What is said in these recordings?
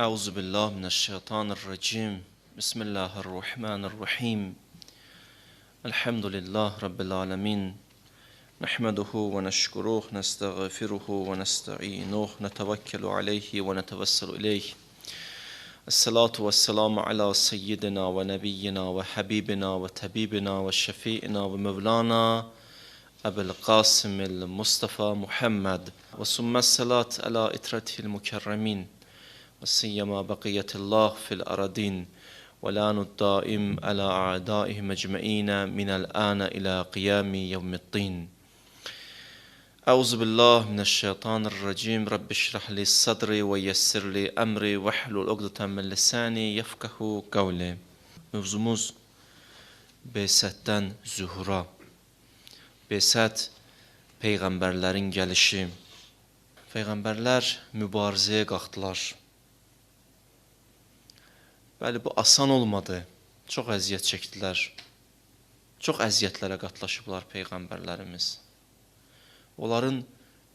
أعوذ بالله من الشيطان الرجيم. بسم الله الرحمن الرحيم. الحمد لله رب العالمين. نحمده ونشكره نستغفره ونستعينه نتوكل عليه ونتوسل إليه. الصلاة والسلام على سيدنا ونبينا وحبيبنا وطبيبنا وشفيئنا ومولانا أبي القاسم المصطفى محمد. وثم الصلاة على إترته المكرمين. وسيما بقية الله في الأرضين ولان الدائم على أعدائهم أجمعين من الآن إلى قيام يوم الدين أعوذ بالله من الشيطان الرجيم رب اشرح لي صدري ويسر لي أمري واحلل عقدة من لساني يفقه قولي Mevzumuz Besətdən Zuhura Besət Peyğəmbərlərin gəlişi Peyğəmbərlər mübarizəyə qalxdılar Bəli, bu asan olmadı. Çox əziyyət çəkdilər. Çox əziyyətlərə qatlaşıblar peyğəmbərlərimiz. Onların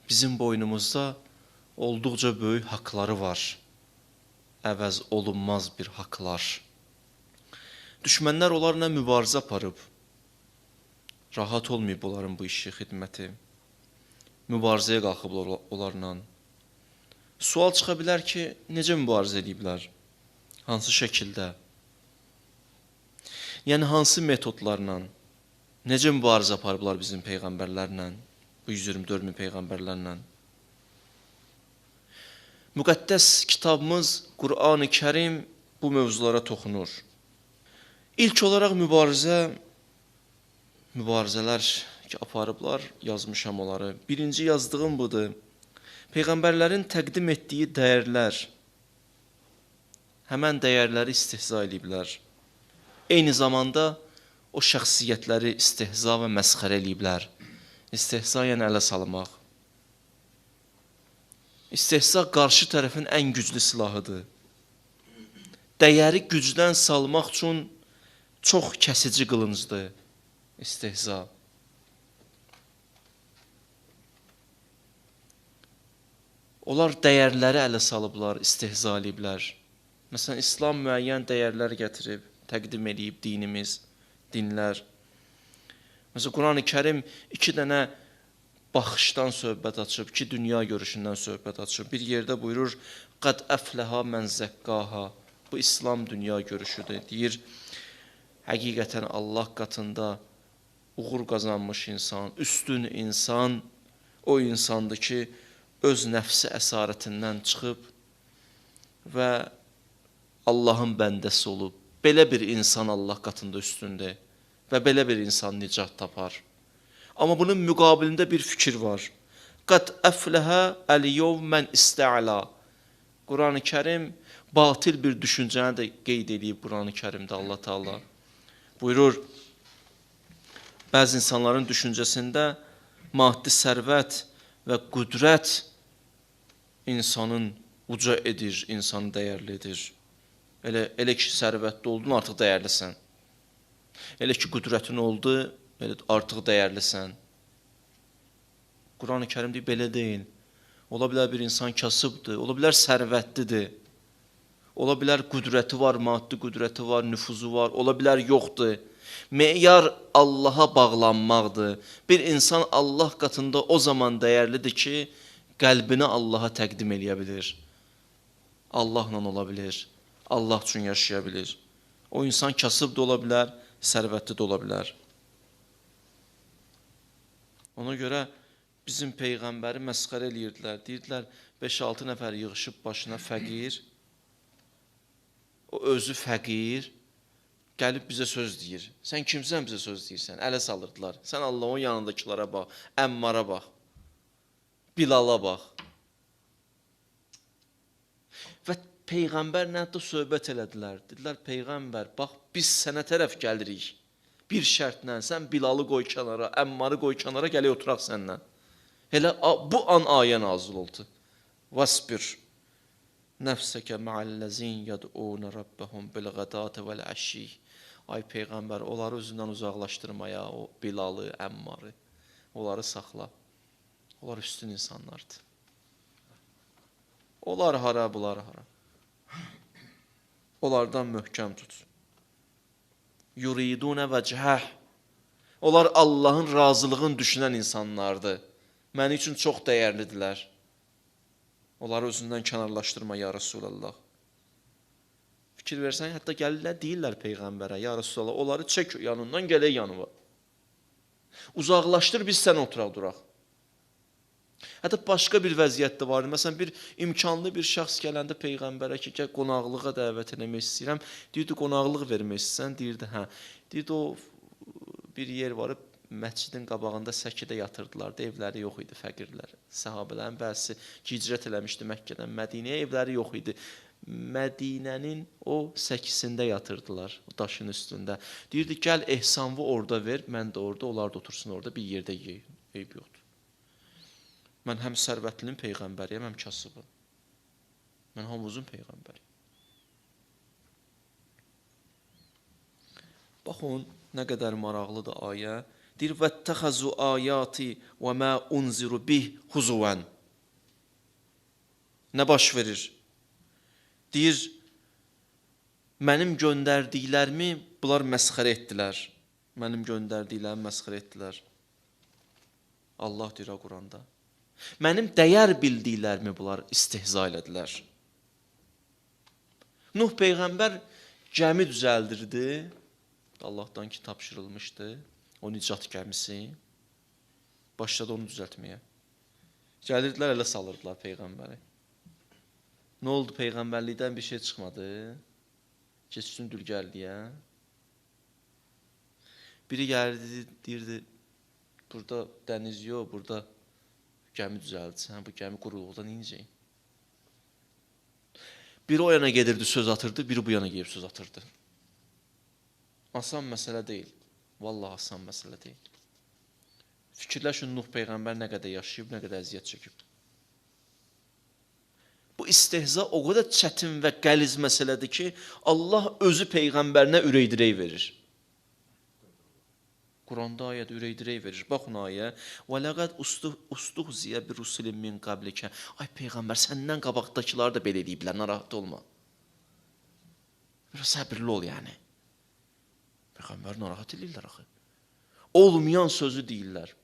bizim boynumuzda olduqca böyük haqqları var. Əvəz olunmaz bir haqqlar. Düşmənlər onlarla mübarizə aparıb. Rahat olmayıb onların bu işi, xidməti. Mübarizəyə qalxıblar onlarla. Sual çıxa bilər ki, necə mübarizə ediblər? Hansı şəkildə? Yəni hansı metodlarla? Necə mübarizə aparıblar bizim peyğəmbərlərlə? Bu 124 min peyğəmbərlərlə? Müqəddəs kitabımız Qur'an-ı Kərim bu mövzulara toxunur. İlk olaraq mübarizə mübarizələr ki aparıblar, yazmışam onları. Birinci yazdığım budur. Peyğəmbərlərin təqdim etdiyi dəyərlər həmən dəyərləri istehza ediblər. Eyni zamanda o şəxsiyyətləri istehza və məsxərə ediblər. İstehza yəni ələ salmaq. İstehza qarşı tərəfin ən güclü silahıdır. Dəyəri gücdən salmaq üçün çox kəsici qılıncdır istehza. Onlar dəyərləri ələ salıblar, istehza ediblər. Məsələn, İslam müəyyən dəyərlər gətirib, təqdim edib dinimiz, dinlər. Məsələn, Quran-ı Kərim iki dənə baxışdan söhbət açıb, iki dünya görüşündən söhbət açıb. Bir yerdə buyurur, "Qad əfləha mən zəkkaha." Bu İslam dünya görüşüdür. Deyir, həqiqətən Allah qatında uğur qazanmış insan, üstün insan o insandır ki, öz nəfsi əsarətindən çıxıb və Allahın bəndəsi olub. Belə bir insan Allah qatında üstündür və belə bir insan nicat tapar. Amma bunun müqabilində bir fikir var. Qad əfləhə əl-yevm mən istə'la. Qurani Kərim batil bir düşüncəni də qeyd edib Qurani Kərimdə Allah Taala. Buyurur: Bəzi insanların düşüncəsində maddi sərvət və qüdrət insanın uca edir, insanı dəyərlidir. Elə elə ki sərvətli oldun, artıq dəyərlisən. Elə ki qüdrətin oldu, elə artıq dəyərlisən. Qurani Kərim deyir belə deyil. Ola bilər bir insan kasıbdır, ola bilər sərvətlidir. Ola bilər qüdrəti var, maddi qüdrəti var, nüfuzu var, ola bilər yoxdur. Meyar Allaha bağlanmaqdır. Bir insan Allah qatında o zaman dəyərlidir ki, qəlbini Allaha təqdim eləyə bilir. Allahla ola bilir. Allah üçün yaşaya. O insan kasıb da ola bilər, sərvətli də. Ona görə bizim peyğəmbəri məsxərə eləyirdilər. Deyirdilər 5-6 nəfər yığışıb başına fəqir. O özü fəqir gəlib bizə söz deyir. Sən kimsən bizə söz deyirsən? Ələ salırdılar. Sən Allahın yanındakilara bax, Əmmara bax. Bilala bax. Və peyğəmbərlə də söhbət elədilər. Dedilər peyğəmbər, bax biz sənə tərəf gəlirik. Bir şərtlə sən Bilalı qoy kənara, Əmmarı qoy kənara, gələk oturaq səndən. Elə bu an ayə nazil oldu. Vasbir nəfsəkə ma'allazin yad'un rabbahum bil ghadati vel ashi. Ay peyğəmbər, onları özündən uzaqlaşdırmaya, o Bilalı, Əmmarı, onları saxla. Onlar üstün insanlardır. Onlar hara, bunlar hara. Onlardan möhkəm tut. Yuridunə vəcəhəh. Onlar Allahın razılığını düşünən insanlardır. Məni üçün çox dəyərlidirlər. Onları özündən kənarlaşdırma ya Resulallah. Fikir versən, hətta gəlirlər deyirlər peyğəmbərə, ya Resulallah, onları çək yanından gələk yanıma. Uzaqlaşdır biz sən oturaq duraq. Hətta başqa bir vəziyyət də var. Məsələn, bir imkanlı bir şəxs gələndə peyğəmbərə ki, gəl qonaqlığa dəvət etmək istəyirəm. Deyirdi, qonaqlıq vermək istəsən, deyirdi, hə. Deyirdi o bir yer var, məscidin qabağında səkidə yatırdılar da, evləri yox idi fəqirlər. Səhabələrin bəzisi hicrət eləmişdi Məkkədən Mədinəyə, evləri yox idi. Mədinənin o səkisində yatırdılar, o daşın üstündə. Deyirdi, gəl ehsanı orada ver, mən də orada, onlar da otursun orada bir yerdə yeyin. Eyb yoxdur. Mən həm sərvətlinin peyğəmbəriyəm, həm kasıbım. Mən hamımızın peyğəmbəriyəm. Baxın, nə qədər maraqlıdır ayə. Deyir, "Vəttəxəzu ayati və mə unziru bih huzuvan." Nə baş verir? Deyir, mənim göndərdiklərimi bunlar məsxərə etdilər. Mənim göndərdiklərimi məsxərə etdilər. Allah deyir Quranda. Mənim dəyər bildiklərimi bunlar istehza elədilər. Nuh peyğəmbər gəmi düzəldirdi. Allahdan ki tapşırılmışdı. O nicat gəmisi. Başladı onu düzəltməyə. Gəlirdilər elə salırdılar peyğəmbəri. Nə oldu peyğəmbərlikdən bir şey çıxmadı? Keçsin dülgərliyə. Biri gəldi deyirdi burada dəniz yox, burada gəmi düzəldsən, bu gəmi quruluqda necə? Biri o yana gedirdi, söz atırdı, biri bu yana gedib söz atırdı. Asan məsələ deyil. Vallahi asan məsələ deyil. Fikirləşin Nuh peyğəmbər nə qədər yaşayıb, nə qədər əziyyət çəkib. Bu istehza o qədər çətin və qəliz məsələdir ki, Allah özü peyğəmbərinə ürək-dirək verir. Quranda ayət ürək-dirək verir. Baxın ayə. Və laqad ustuhziya bir rusulin min qablikə. Ay peyğəmbər, səndən qabaqdakılar da belə eləyiblər, narahat olma. Biraz səbirli ol yəni. Peyğəmbər narahat edirlər axı. Olmayan sözü deyirlər.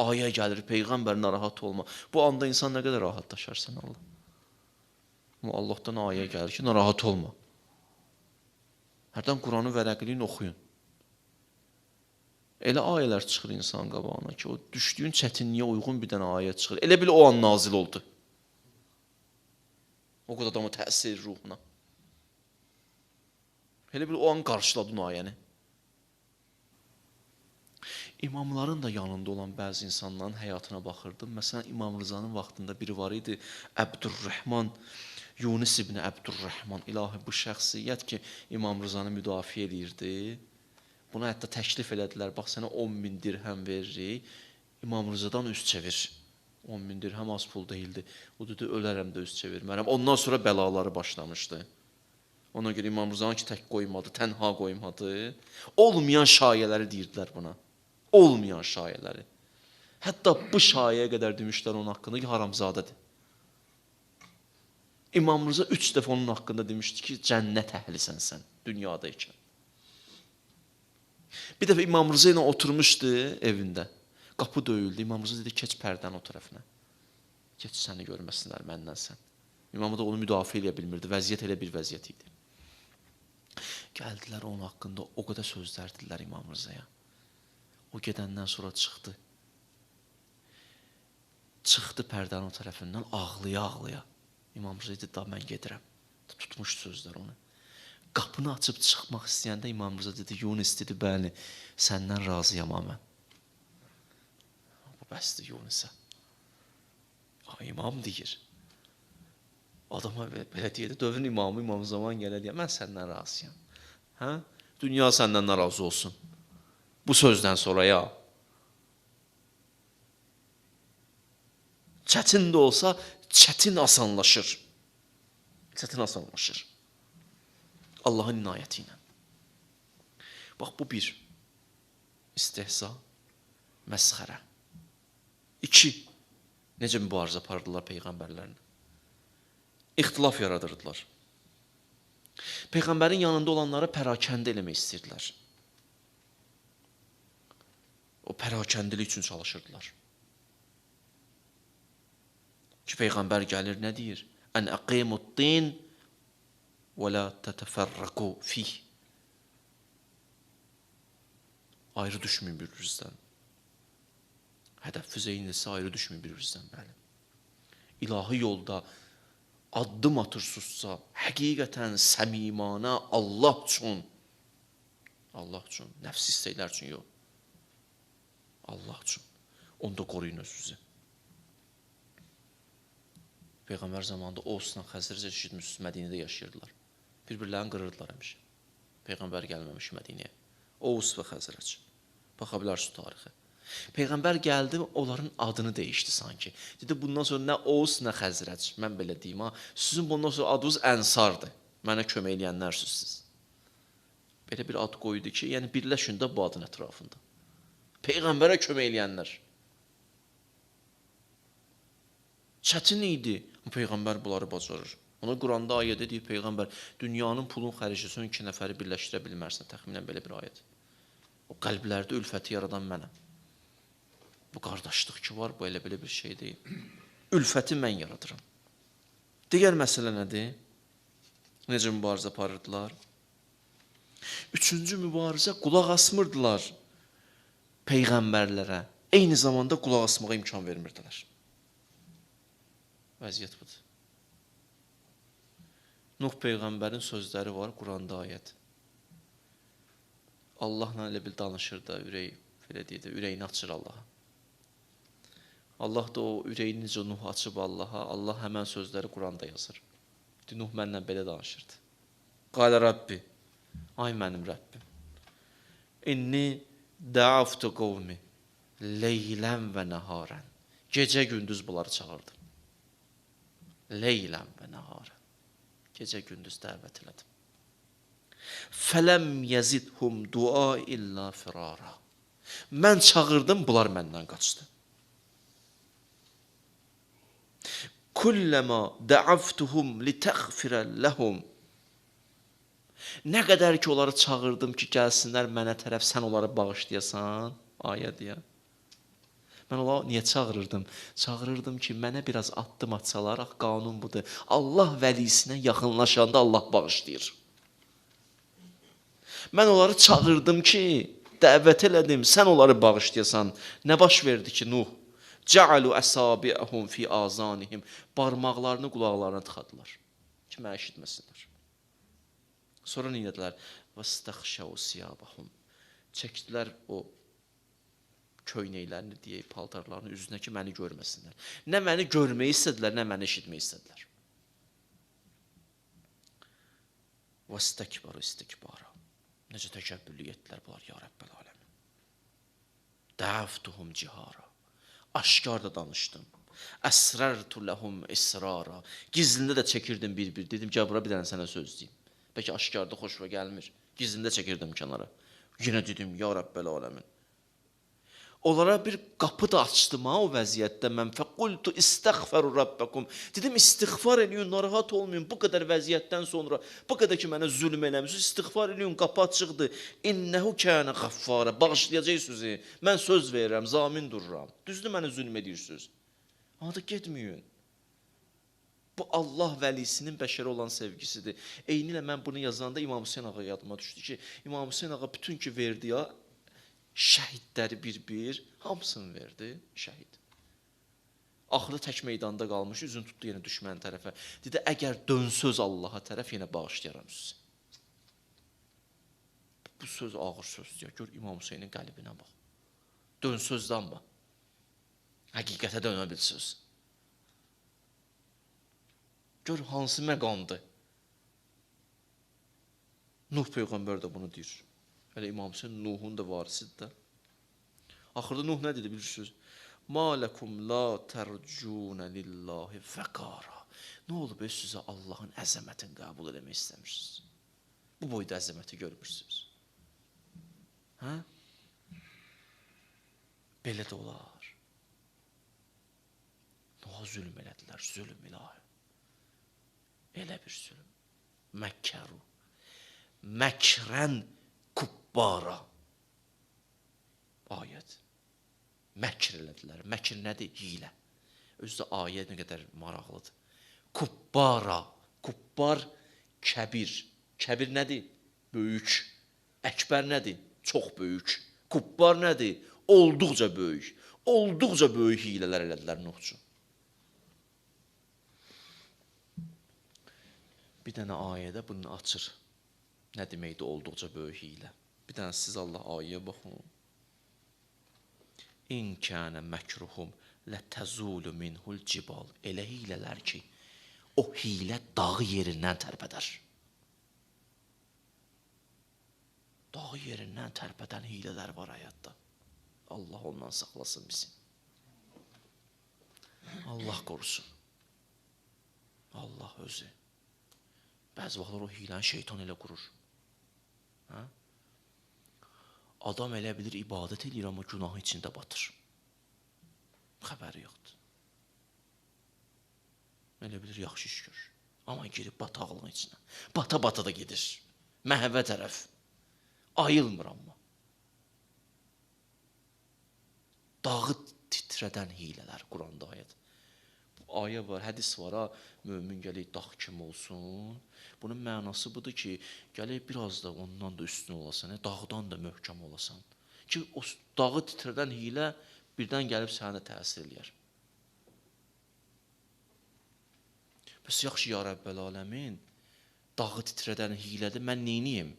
Ayə gəlir, peyğəmbər narahat olma. Bu anda insan nə qədər rahatlaşarsan Allah. Amma Allahdan ayə gəlir ki, narahat olma. Hərdən Quranı vərəqliyin oxuyun. Elə ayələr çıxır insan qabağına ki, o düşdüyün çətinliyə uyğun bir dənə ayə çıxır. Elə bil o an nazil oldu. O qədər adama təsir ruhuna. Elə bil o an qarşıladın o ayəni. İmamların da yanında olan bəzi insanların həyatına baxırdım. Məsələn, İmam Rızanın vaxtında biri var idi, Əbdürrəhman Yunus ibn Əbdürrəhman. İlahi bu şəxsiyyət ki, İmam Rızanı müdafiə edirdi. Buna hətta təklif elədilər. Bax sənə 10 min dirhəm veririk. İmam Rızadan üz çevir. 10 min dirhəm az pul deyildi. O dedi ölərəm də üz çevirmərəm. Ondan sonra bəlaları başlamışdı. Ona görə İmam Rızanı ki tək qoymadı, tənha qoymadı. Olmayan şayələri deyirdilər buna. Olmayan şayələri. Hətta bu şayəyə qədər demişlər onun haqqında ki, haramzadədir. İmam Rıza 3 dəfə onun haqqında demişdi ki, cənnət əhlisən sən dünyada ikən. Bir dəfə İmam Rıza ilə oturmuşdu evində. Qapı döyüldü. İmam Rıza dedi, keç pərdənin o tərəfinə. Keç səni görməsinlər məndən sən. İmam da onu müdafiə edə bilmirdi. Vəziyyət elə bir vəziyyət idi. Gəldilər onun haqqında o qədər sözlər dedilər İmam Rızaya. O gedəndən sonra çıxdı. Çıxdı pərdənin o tərəfindən ağlaya-ağlaya. İmam Rıza dedi, da mən gedirəm. Tutmuş sözlər onu. Qapını açıb çıxmaq istəyəndə İmam Rıza dedi, Yunus dedi, bəli, səndən razıyam mən. Bu bəsdir Yunusa. İmam deyir. Adama belə deyir, dövrün imamı, imam zaman gələ deyə, mən səndən razıyam. Hə? Dünya səndən narazı olsun. Bu sözdən sonra ya. Çətin də olsa, çətin asanlaşır. Çətin asanlaşır. Allahın inayəti ilə. Bax bu bir istehza, məsxərə. İki, necə mübarizə apardılar peyğəmbərlərinə. ixtilaf yaradırdılar. Peyğəmbərin yanında olanlara pərakəndə eləmək istəyirdilər. O pərakəndilik üçün çalışırdılar. Ki peyğəmbər gəlir nə deyir? Ən aqimud-din və la tətəfərraqu fih. Ayrı düşməyin bir-birinizdən. Hədəf eynisə ayrı düşməyin bir-birinizdən bəli. İlahi yolda addım atırsınızsa, həqiqətən səmimana Allah üçün Allah üçün, nəfs istəklər üçün yox. Allah üçün. Onda qoruyun özünüzü. Peyğəmbər zamanında Osla Xəzrəc eşitmişsiniz, Mədinədə yaşayırdılar. Bir-birlərini qırırdılar həmişə. Peyğəmbər gəlməmiş. Oğuz və Xəzrəc. Baxa bilərsiniz tarixə. Peyğəmbər gəldi, onların adını dəyişdi sanki. Dedi bundan sonra nə Oğuz, nə Xəzrəc. Mən belə deyim ha. Sizin bundan sonra adınız Ənsardır. Mənə kömək eləyənlərsiniz siz. Belə bir ad qoydu ki, yəni birləşin də bu adın ətrafında. Peyğəmbərə kömək eləyənlər. Çətin idi. Peyğəmbər bunları bacarır. Ona Quranda ayədə deyir Peyğəmbər, dünyanın pulun xərcləsən iki nəfəri birləşdirə bilmərsən. Təxminən belə bir ayət. O qəlblərdə ülfəti yaradan mənəm. Bu qardaşlıq ki var, bu elə belə bir şey deyil. Ülfəti mən yaradıram. Digər məsələ nədir? Necə mübarizə aparırdılar? Üçüncü mübarizə qulaq asmırdılar peyğəmbərlərə. Eyni zamanda qulaq asmağa imkan vermirdilər. Vəziyyət budur. Nuh peyğəmbərin sözləri var Quranda ayət. Allahla elə bil danışır da ürəyi, belə deyir də, ürəyini açır Allaha. Allah da o ürəyini necə Nuh açıb Allaha, Allah həmən sözləri Quranda yazır. Nuh mənlə belə danışırdı. Qalə Rabbi, ay mənim Rəbbim. İnni dəaftu qavmi leylən və nəharən. Gecə gündüz bunları çağırdım. Leylən və nəharən. Gecə gündüz dəvət elədim. Fələm yəzidhum dua illa firara. Mən çağırdım, bunlar məndən qaçdı. Kulləmə dəavtuhum litəğfirə ləhum. Nə qədər ki onları çağırdım ki, gəlsinlər mənə tərəf, sən onları bağışlayasan, ayə deyə. Mən onları niyə çağırırdım? Çağırırdım ki, mənə biraz addım atsalar, ax qanun budur. Allah vəlisinə yaxınlaşanda Allah bağışlayır. Mən onları çağırdım ki, dəvət elədim, sən onları bağışlayasan. Nə baş verdi ki, Nuh? Ca'alu asabi'ahum fi azanihim. Barmaqlarını qulaqlarına tıxadılar ki, məni eşitməsinlər. Sonra nə etdilər? Vastaxşau siyabahum. Çəkdilər o köynəklərini deyək, paltarlarını üzünə ki, məni görməsinlər. Nə məni görmək istədilər, nə məni eşitmək istədilər. Vastakbaru istikbara. Necə təkəbbürlük etdilər bunlar ya Rəbbəl aləmin. Dəvtuhum cihara. Aşkarda danışdım. Əsrərtu ləhum israra. Gizlində də çəkirdim bir-bir. Dedim ki, bura bir dənə sənə söz deyim. Bəlkə aşkarda xoşuma gəlmir. Gizlində çəkirdim kənara. Yenə dedim, ya Rəbbəl aləmin. Onlara bir qapı da açdım ha o vəziyyətdə mən. Fəqultu istəğfəru rabbakum. Dedim istiğfar eləyin, narahat olmayın. Bu qədər vəziyyətdən sonra, bu qədər ki mənə zülm eləmisiniz, istiğfar eləyin, qapı açıqdır. İnnehu kana gaffara. Bağışlayacaq sizi. Mən söz verirəm, zamin dururam. Düzdür mənə zülm edirsiniz. Da getməyin. Bu Allah vəlisinin bəşərə olan sevgisidir. Eynilə mən bunu yazanda İmam Hüseyn ağa yadıma düşdü ki, İmam Hüseyn ağa bütün ki verdi ya şəhidləri bir-bir hamısını verdi şəhid. Axırda tək meydanda qalmış, üzün tutdu yenə düşmən tərəfə. Dedi, əgər dönsöz Allaha tərəf yenə bağışlayaram sizi. Bu söz ağır sözdür. Gör İmam Hüseynin qəlbinə bax. Dönsözdən bax. Həqiqətə dönə bilsiniz. Gör hansı məqamdır. Nuh peyğəmbər də bunu deyir. Elə İmam Hüseyn Nuhun da varisidir də. Axırda Nuh nə dedi bilirsiniz? Malakum la tercuna lillahi fəqara. Nə olub öz sizə Allahın əzəmətini qəbul eləmək istəmirsiniz? Bu boyda əzəməti görmürsünüz. Hə? Belə də olar. Nuh'a zülm elədilər, zülm ilahi. Elə bir zülm. Məkkaru. Məkrən kubbara. Ayət. Məkr elədilər. Məkr nədir? Hilə. Özü də ayə nə qədər maraqlıdır. Kubbara. Kubbar kəbir. Kəbir nədir? Böyük. Əkbər nədir? Çox böyük. Kubbar nədir? Olduqca böyük. Olduqca böyük hilələr elədilər Nuh üçün. Bir dənə ayədə bunu açır. Nə deməkdir olduqca böyük hiylə? Bir dənə siz Allah ayəyə baxın. İn kana makruhum la tazulu minhul cibal. Elə hiylələr ki, o hiylə dağı yerindən tərpədər. Dağı yerindən tərpədən hiylələr var həyatda. Allah ondan saxlasın bizi. Allah qorusun. Allah özü. Bəzi vaxtlar o hiləni şeytan elə qurur. Hə? Adam elə bilir ibadət eləyir amma günahı içində batır. Xəbəri yoxdur. Elə bilir yaxşı iş görür. Amma girib bataqlığın içinə. Bata-bata da gedir. Məhvə tərəf. Ayılmır amma. Dağı titrədən hilələr Quranda ayət. Ayə var, hədis var ha, mömin gələk dağ kimi olsun. Bunun mənası budur ki, gələk biraz da ondan da üstün olasan, hə, dağdan da möhkəm olasan. Ki o dağı titrədən hilə birdən gəlib sənə də təsir eləyər. Bəs yaxşı ya Rəbbəl aləmin, dağı titrədən hilədir. Mən neyniyim?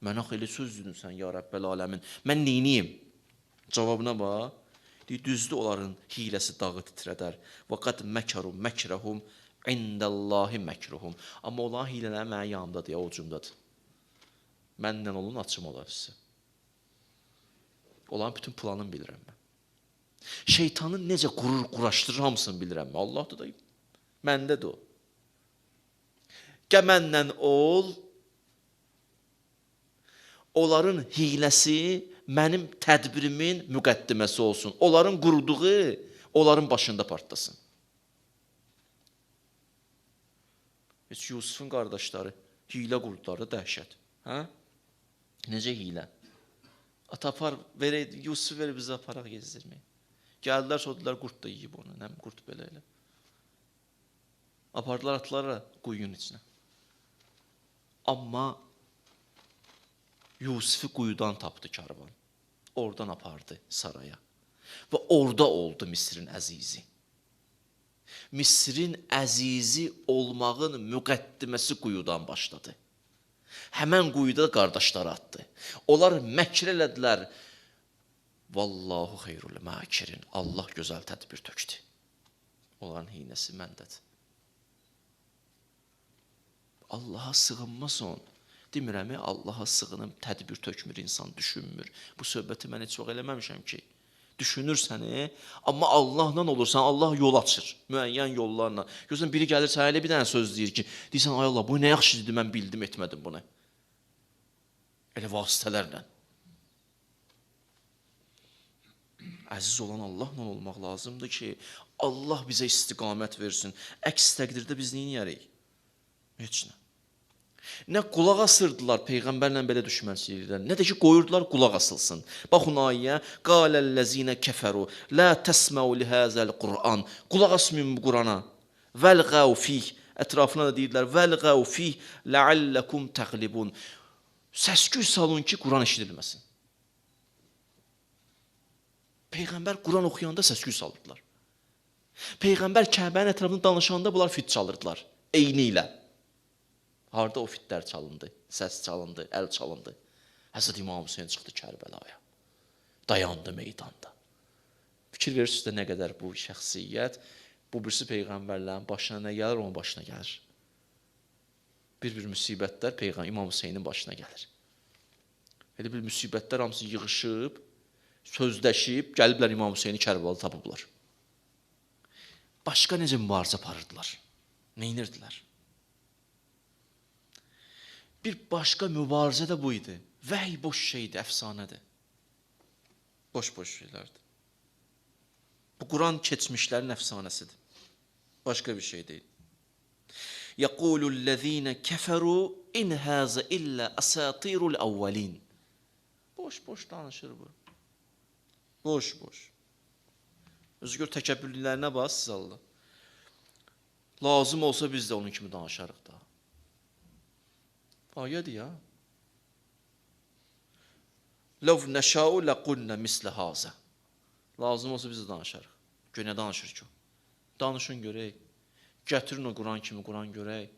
Mənə xeyli söz dedin sən ya Rəbbəl aləmin. Mən neyniyim? Cavabına bax. Deyir, düzdür onların hiləsi dağı titrədər. Və qad məkəru məkrəhum indallahi məkruhum. Amma onların hilələri mənim yanımdadır, ya ucumdadır. Məndən olun, açım olar sizə. Onların bütün planını bilirəm mən. Şeytanın necə qurur, quraşdırır hamısını bilirəm mən. Allah da məndədir o. Gəl məndən ol. Onların hiləsi mənim tədbirimin müqəddiməsi olsun. Onların qurduğu onların başında partlasın. Heç Yusufun qardaşları hilə qurdular da dəhşət. Hə? Necə hilə? Ata apar, verək, Yusuf ver bizə aparaq gezdirmək. Gəldilər, sordular, qurd da yeyib onu. Nə bilim, qurd belə elə. Apardılar atları quyunun içinə. Amma Yusifi quyudan tapdı karvan. Oradan apardı saraya. Və orada oldu Misrin əzizi. Misrin əzizi olmağın müqəddiməsi quyudan başladı. Həmən quyuda qardaşları atdı. Onlar məkr elədilər. Vallahu xeyrul makirin. Allah gözəl tədbir tökdü. Onların hiynəsi məndədir. Allaha sığınmaz on. Demirəm, Allaha sığınıb tədbir tökmür insan, düşünmür. Bu söhbəti mən heç vaxt eləməmişəm ki. Düşünürsəni, amma Allahla olursan, Allah yol açır, müəyyən yollarla. Görürsən biri gəlir sənə elə bir dənə söz deyir ki, deyirsən ay Allah, bu nə yaxşı dedi, mən bildim, etmədim bunu. Elə vasitələrlə. Əziz olan Allahla olmaq lazımdır ki, Allah bizə istiqamət versin. Əks təqdirdə biz nə edərik? Heç nə. Nə qulaq asırdılar peyğəmbərlə belə düşmənçiliklər, nə də ki qoyurdular qulaq asılsın. Baxın ayəyə, qalellezine keferu la tesma'u li hazal Qur'an. Qulaq asmayın bu Qurana. Velgau fih. Ətrafına da deyirlər, velgau fih la'allakum təğlibun. Səsküy salın ki, Quran eşidilməsin. Peyğəmbər Quran oxuyanda səsküy salırdılar. Peyğəmbər Kəbənin ətrafında danışanda bunlar fit çalırdılar. Eyni ilə. Harda o fitlər çalındı, səs çalındı, əl çalındı. Həzrət İmam Hüseyn çıxdı Kərbəlaya. Dayandı meydanda. Fikir verirsiniz də nə qədər bu şəxsiyyət, bu birisi peyğəmbərlərin başına nə gəlir, onun başına gəlir. Bir-bir müsibətlər peyğəmbər İmam Hüseynin başına gəlir. Elə bir müsibətlər hamısı yığılıb, sözləşib, gəliblər İmam Hüseyni Kərbəlada tapıblar. Başqa necə mübarizə aparırdılar? Nə edirdilər? Bir başqa mübarizə də bu idi. Boş şeydir, əfsanədir. Boş-boş şeylərdir. Bu Quran keçmişlərin əfsanəsidir. Başqa bir şey deyil. Yaqulullezine keferu in haza illa asatirul awwalin. Boş boş danışır bu. Boş boş. Özgür təkəbbürlüklərinə bax Allah. Lazım olsa biz də onun kimi danışarıq da. Ayədir ya. Lav nəşau laqulna mislə haza. Lazım olsa biz də danışarıq. Gör nə danışır ki? Danışın görək. Gətirin o Quran kimi Quran görək.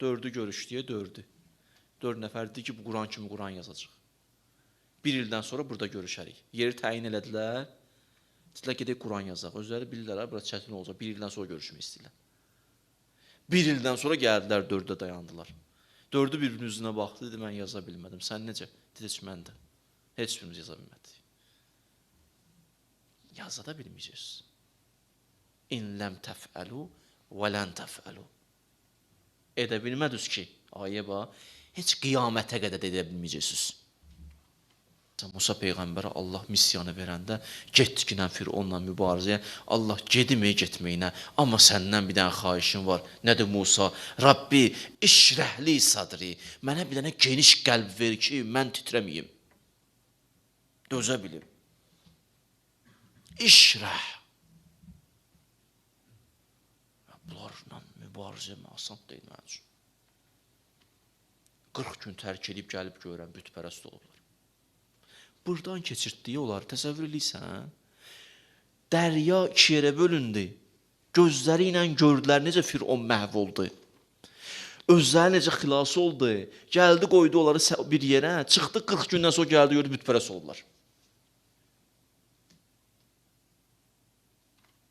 Dördü görüşdüyə dördü. Dörd nəfərdir ki, bu Quran kimi Quran yazacaq. Bir ildən sonra burada görüşərik. Yeri təyin elədilər. Dedilər gedək Quran yazaq. Özləri bilirlər, bura çətin olacaq. Bir ildən sonra görüşmək istəyirlər. Bir ildən sonra gəldilər, dörddə dayandılar. Dördü bir-birinin üzünə baxdı, dedi, mən yaza bilmədim. Sən necə? Dedi, heç mən də. Heç birimiz yaza bilmədik. Yaza da bilməyəcəksiniz. İn ləm təfəlu və lən təfəlu. Edə bilmədiniz ki, ayə bax, heç qiyamətə qədər də edə bilməyəcəksiniz. Musa peyğəmbərə Allah missiyanı verəndə getdiklə Fironla mübarizəyə Allah gedimi getməyinə amma səndən bir dənə xahişim var. Nədir Musa? Rabbi işrəhli sadri. Mənə bir dənə geniş qəlb ver ki, mən titrəməyim. Dözə bilim. İşrəh. Bunlarla mübarizə asan deyil mənim üçün. 40 gün tərk edib gəlib görən bütpərəst olublar. Burdan keçirtdiyi onları təsəvvür eləyirsən? Dərya iki yerə bölündü. Gözləri ilə gördülər necə Firon məhv oldu. Özləri necə xilas oldu. Gəldi qoydu onları bir yerə, çıxdı 40 gündən sonra gəldi gördü bütpərəst oldular.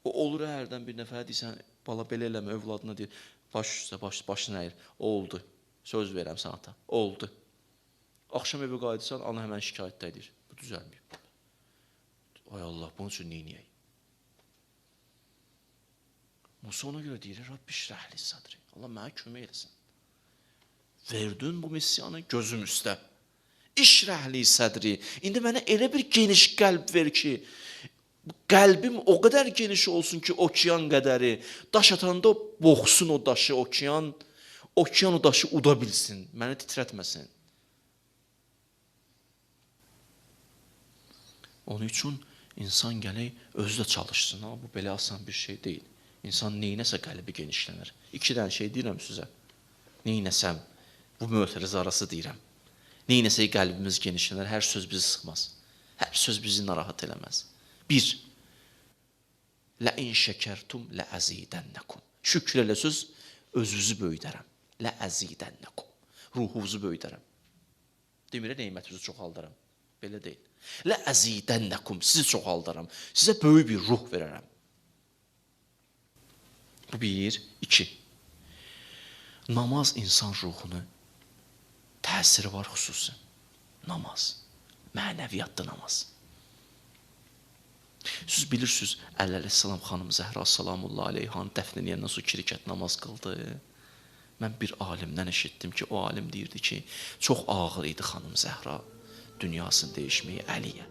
O olur hərdən bir nəfər deyirsən, bala belə eləmə övladına deyir. Baş üstə, baş başını əyir. Oldu. Söz verirəm sənə ata. Oldu. Axşam evə qayıtsan, ana həmən şikayətdə edir. Düzəlməyib. Ay Allah, bunun üçün edək? Musa ona görə deyir, Rabbi şrəhli sadri. Allah mənə kömək eləsin. Verdin bu missiyanı gözüm üstə. İşrəhli sədri. İndi mənə elə bir geniş qəlb ver ki, qəlbim o qədər geniş olsun ki, okean qədəri. Daş atanda boğsun o daşı okean. Okean o daşı uda bilsin, məni titrətməsin. Onun üçün insan gələk özü də çalışsın. Ha, bu belə asan bir şey deyil. İnsan neynəsə qəlbi genişlənir. İki dənə şey deyirəm sizə. Neynəsəm, bu mötəriz arası deyirəm. Neynəsə qəlbimiz genişlənər, hər söz bizi sıxmaz. Hər söz bizi narahat eləməz. Bir, Lə in şəkərtum lə əzidənnəkum. Şükür elə söz özünüzü böyüdərəm. Lə əzidənnəkum. Ruhunuzu böyüdərəm. Demirə nemətinizi çoxaldaram. Belə deyil. Lə əzidənnəkum. Sizi çoxaldaram. Sizə böyük bir ruh verərəm. Bu bir, iki. Namaz insan ruhunu təsiri var xüsusi. Namaz. Mənəviyyatda namaz. Siz bilirsiniz, Əli əleyhissalam xanım Zəhra sallallahu aleyhanı dəfn edəndən sonra iki namaz qıldı. Mən bir alimdən eşitdim ki, o alim deyirdi ki, çox ağır idi xanım Zəhra dünyasını dəyişməyə Əliyə.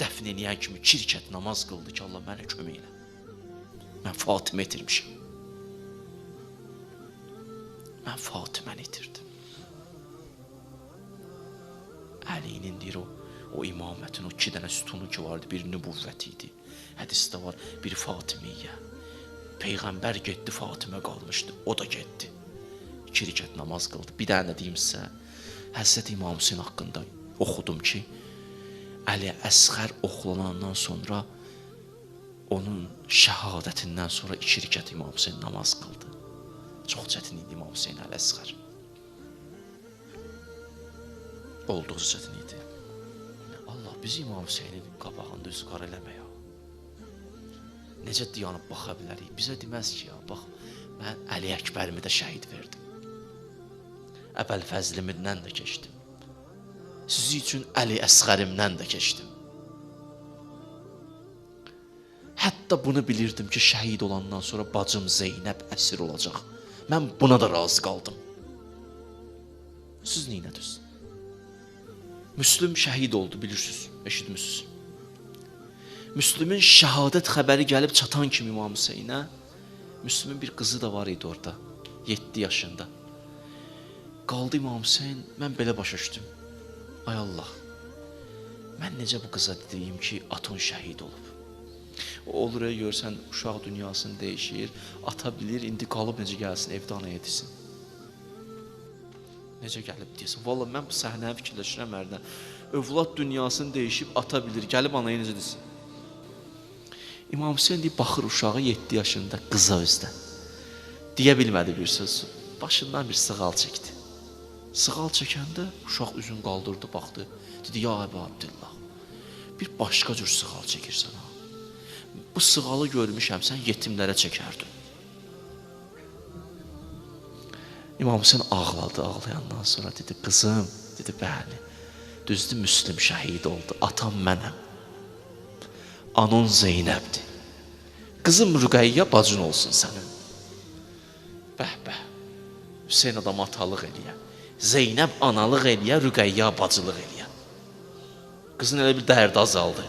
Dəfn edən kimi iki rükət namaz qıldı ki, Allah mənə kömək elə. Mən Fatimə itirmişəm. Mən Fatiməni itirdim. Əlinin deyir o, o imamətin o iki dənə sütunu ki vardı, bir nübüvvət idi. Hədisdə var, bir Fatimiyyə. Peyğəmbər getdi, Fatimə qalmışdı. O da getdi. İki namaz qıldı. Bir dənə də deyim sizə, Həzrət İmam Hüseyn haqqında oxudum ki, Əli Əsğər oxlanandan sonra onun şəhadətindən sonra iki rükət İmam Hüseyn namaz qıldı. Çox çətin idi İmam Hüseyn Əli Əsğər. Olduqca çətin idi. Allah bizi İmam Hüseynin qabağında üz qara eləmə ya. Necə dayanıb baxa bilərik? Bizə deməz ki, ya, bax, mən Əli Əkbərimi də şəhid verdim. Əbəl Fəzlimdən də keçdim. Sizi üçün Əli Əsğərimdən də keçdim. Hətta bunu bilirdim ki, şəhid olandan sonra bacım Zeynəb əsir olacaq. Mən buna da razı qaldım. Siz neynədiniz? Müslüm şəhid oldu, bilirsiniz, eşitmisiniz. Müslümün şəhadət xəbəri gəlib çatan kimi İmam Hüseynə, Müslümün bir qızı da var idi orada. 7 yaşında. Qaldı İmam Hüseyn, mən belə başa düşdüm. Ay Allah. Mən necə bu qıza deyim ki, atın şəhid olub. O olur görsən uşaq dünyasını dəyişir, ata bilir, indi qalıb necə gəlsin evdə ana yetişsin. Necə gəlib deyəsən. Vallahi mən bu səhnəni fikirləşirəm hərdən. Övlad dünyasını dəyişib ata bilir, gəlib anaya necə desin. İmam Hüseyn deyib baxır uşağı 7 yaşında qıza özdə. Deyə bilmədi bir söz. Başından bir sığal çəkdi. Sığal çəkəndə uşaq üzün qaldırdı, baxdı. Dedi: "Ya Əbu Abdullah, bir başqa cür sığal çəkirsən ha. Bu sığalı görmüşəm, sən yetimlərə çəkərdin." İmam Hüseyn ağladı, ağlayandan sonra dedi: "Qızım," dedi: "Bəli. Düzdür, Müslim şəhid oldu. Atam mənəm. Anon Zeynəbdir. Qızım Rüqəyyə bacın olsun sənin." Bəh bəh. Hüseyn adam atalıq eləyə. Zeynəb analıq eləyə, Rüqəyyə bacılıq eləyə. Qızın elə bir dərdi azaldı.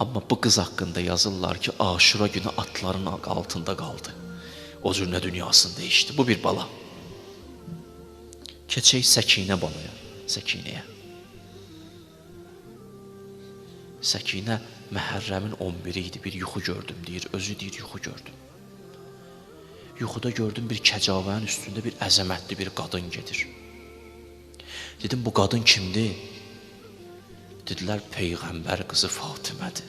Amma bu qız haqqında yazırlar ki, Aşura günü atların altında qaldı. O cür nə dünyasını dəyişdi. Bu bir bala. Keçək Səkinə balaya, Səkinəyə. Səkinə Məhərrəmin 11-i idi. Bir yuxu gördüm deyir. Özü deyir yuxu gördüm. Yuxuda gördüm bir kəcavənin üstündə bir əzəmətli bir qadın gedir. Dedim bu qadın kimdir? Dedilər peyğəmbər qızı Fatimədir.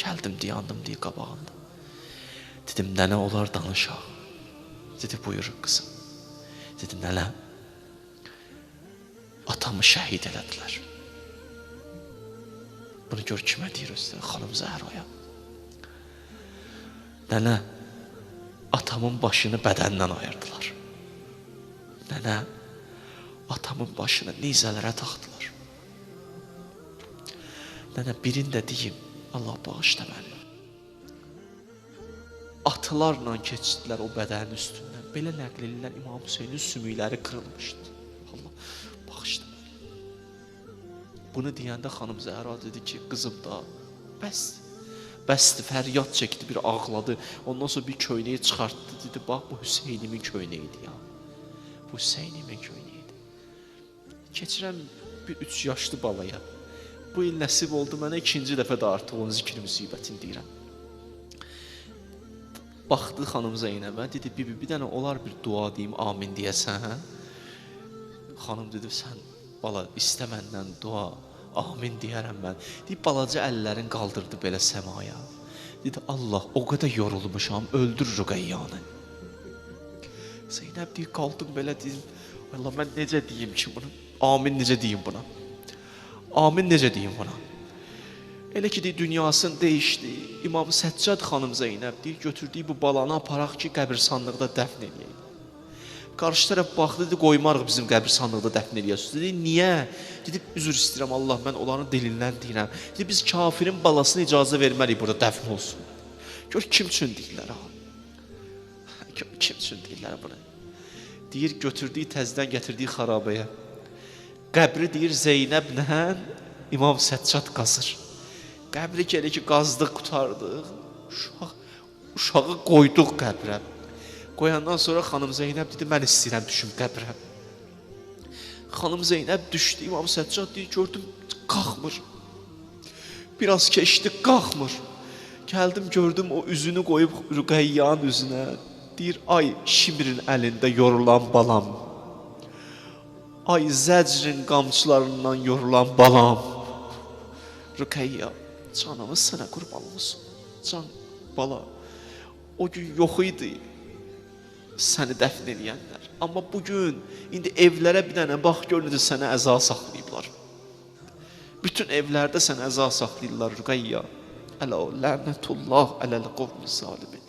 Gəldim dayandım deyə qabağında. Dedim nənə olar danışaq. Dedi buyur qızım. Dedi nənə atamı şəhid elədilər. Bunu gör kimə deyir özü xanım Zəhroya. Nənə atamın başını bədəndən ayırdılar. Nənə atamın başını nizələrə taxdılar. Nənə birini də deyim, Allah bağışla məni. Atlarla keçdilər o bədənin üstündən. Belə nəql edirlər İmam Hüseynin sümükləri qırılmışdı. Allah bağışla məni. Bunu deyəndə xanım Zəhra dedi ki, qızım da bəsdir. Bəsdir, fəryad çəkdi, bir ağladı. Ondan sonra bir köynəyi çıxartdı, dedi, bax bu Hüseynimin köynəyidir ya. Bu Hüseynimin köynəyidir. Keçirəm bir 3 yaşlı balaya. Bu il nəsib oldu mənə ikinci dəfə də artıq onun zikr müsibətini deyirəm. Baxdı xanım Zeynəbə, dedi, bibi bir dənə olar bir dua deyim, amin deyəsən. Xanım dedi, sən bala istə məndən dua, amin deyərəm mən. Deyib balaca əllərin qaldırdı belə səmaya. Dedi, Allah, o qədər yorulmuşam, öldür Rüqəyyanı. Zeynəb deyir, qaldım belə deyim. Allah, mən necə deyim ki bunu? Amin necə deyim buna? Amin necə deyim buna? Elə ki, deyir, dünyasını dəyişdi. İmam Səccad xanım Zeynəb deyir, götürdüyü bu balanı aparaq ki, qəbirstanlıqda dəfn eləyək. Qarşı tərəf baxdı, dedi, qoymarıq bizim qəbirstanlıqda dəfn eləyəsiniz. Dedi, niyə? Dedi, üzr istəyirəm Allah, mən onların dilindən deyirəm. Dedi, biz kafirin balasına icazə verməliyik burada dəfn olsun. Gör kim üçün deyirlər ha? Gör kim üçün deyirlər bunu? Deyir, götürdüyü təzdən gətirdiyi xarabəyə. Qəbri deyir Zeynəblə İmam Səccad qazır. Qəbri gələ ki, qazdıq, qutardıq. Uşaq, uşağı qoyduq qəbrə. Qoyandan sonra xanım Zeynəb dedi, mən istəyirəm düşüm qəbrə. Xanım Zeynəb düşdü, İmam Səccad deyir, gördüm, qalxmır. Biraz keçdi, qalxmır. Gəldim, gördüm o üzünü qoyub Rüqəyyanın üzünə. Deyir, ay Şimrin əlində yorulan balam. Ay zəcrin qamçılarından yorulan balam. Rüqəyya, canımız sənə qurban olsun. Can, bala, o gün yox idi səni dəfn eləyənlər. Amma bu gün indi evlərə bir dənə bax gör necə sənə əza saxlayıblar. Bütün evlərdə sənə əza saxlayırlar Rüqəyya. Əla lənətullah ələl qovmi zalimin.